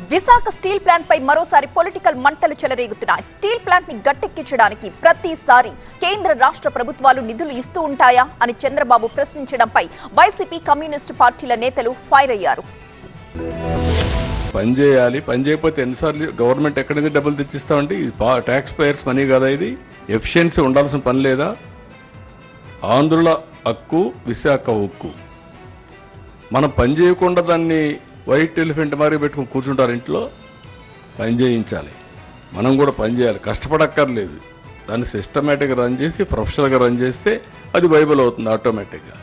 Visakha steel plant పై మరోసారి political మంటలు చెలరేగుతున్నాయి. Steel ప్లాంట్ని గట్టెక్కించడానికి ప్రతిసారి కేంద్ర రాష్ట్ర ప్రభుత్వాలు నిధులు ఇస్తూ ఉంటాయా అని చంద్రబాబు ప్రశ్నించడంపై వైసీపీ కమ్యూనిస్టు పార్టీల నేతలు ఫైర్ అయ్యారు. పని చేయాలి పని చేయకపోతే ఎన్నిసార్లు గవర్నమెంట్ ఎక్కడి నుంచి డబ్బులు తెచ్చిస్తామంటే ఇది ట్యాక్స్ పేయర్స్ మనీ కదా ఇది? ఎఫిషియన్సీ ఉండాల్సిన పని లేదా? ఆంధ్రుల హక్కు విశాఖ హక్కు. మనం పని చేయకుండా దాన్ని వైట్ ఎలిఫెంట్ మారి పెట్టుకుని కూర్చుంటారు ఇంట్లో పని చేయించాలి. మనం కూడా పని చేయాలి. కష్టపడక్కర్లేదు. దాన్ని సిస్టమేటిక్గా రన్ చేసి ప్రొఫెషనల్గా రన్ చేస్తే అది బైబుల్ అవుతుంది ఆటోమేటిక్గా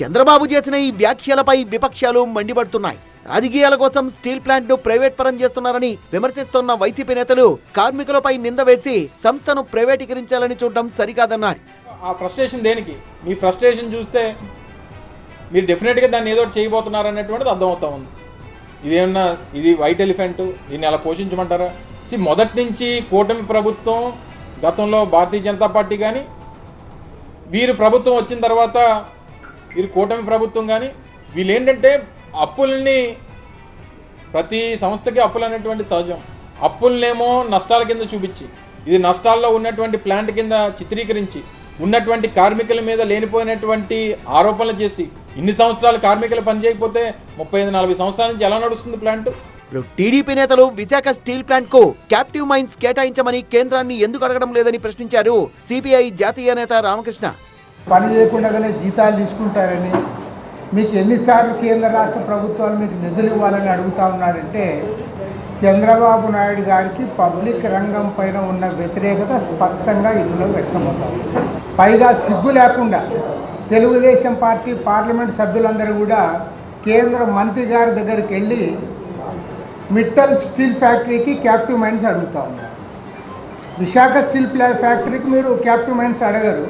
చంద్రబాబు చేసిన ఈ వ్యాఖ్యలపై విపక్షాలు మండిపడుతున్నాయి. రాజకీయాల కోసం స్టీల్ ప్లాంట్ను ప్రైవేట్ పరం చేస్తున్నారని విమర్శిస్తున్న వైసీపీ నేతలు కార్మికులపై నింద వేసి సంస్థను ప్రైవేటీకరించాలని చూడడం సరికాదన్నారు. ఆ ఫ్రస్ట్రేషన్ దేనికి? మీ ఫ్రస్ట్రేషన్ చూస్తే మీరు డెఫినెట్గా దాన్ని ఏదో చేయబోతున్నారు అనేటువంటిది అర్థమవుతా ఉంది. ఇదేమన్నా ఇది వైట్ ఎలిఫెంట్ దీన్ని అలా పోషించమంటారా? సి మొదటి నుంచి కూటమి ప్రభుత్వం గతంలో భారతీయ జనతా పార్టీ కానీ వీరు ప్రభుత్వం వచ్చిన తర్వాత వీరు కూటమి ప్రభుత్వం కానీ వీళ్ళు ఏంటంటే అప్పుల్ని ప్రతి సంస్థకి అప్పులు అనేటువంటి సహజం. అప్పులనేమో నష్టాల కింద చూపించి ఇది నష్టాల్లో ఉన్నటువంటి ప్లాంట్ కింద చిత్రీకరించి ఉన్నటువంటి కార్మికుల మీద లేనిపోయినటువంటి ఆరోపణలు చేసి ఇన్ని సంవత్సరాలు సిబ్బంది పని చేయకపోతే ముప్పై ఐదు నలభై సంవత్సరాల నుంచి ఎలా నడుస్తుంది ప్లాంట్? ఇప్పుడు టీడీపీ నేతలు విశాఖ స్టీల్ ప్లాంట్కు క్యాప్టివ్ మైన్స్ కేటాయించమని కేంద్రాన్ని ఎందుకు అడగడం లేదని ప్రశ్నించారు సిపిఐ జాతీయ నేత రామకృష్ణ. పని చేయకుండానే జీతాలు తీసుకుంటారని మీకు ఎన్నిసార్లు కేంద్ర రాష్ట్ర ప్రభుత్వాలు మీకు నిధులు ఇవ్వాలని అడుగుతా ఉన్నాడంటే చంద్రబాబు నాయుడు గారికి పబ్లిక్ రంగం పైన ఉన్న వ్యతిరేకత స్పష్టంగా ఇందులో వ్యక్తమవుతాం పైగా సిగ్గు లేకుండా తెలుగుదేశం పార్టీ పార్లమెంట్ సభ్యులందరూ కూడా కేంద్ర మంత్రి గారి దగ్గరికి వెళ్ళి మిట్టల్ స్టీల్ ఫ్యాక్టరీకి క్యాప్టివ్ మైన్స్ అడుగుతా ఉన్నారు. విశాఖ స్టీల్ ఫ్యాక్టరీకి మీరు క్యాప్టివ్ మైన్స్ అడగరు.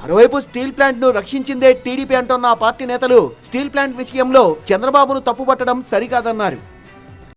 మరోవైపు స్టీల్ ప్లాంట్ను రక్షించిందే టీడీపీ అంటున్న ఆ పార్టీ నేతలు. స్టీల్ ప్లాంట్ విషయంలో చంద్రబాబును తప్పుపట్టడం సరికాదన్నారు.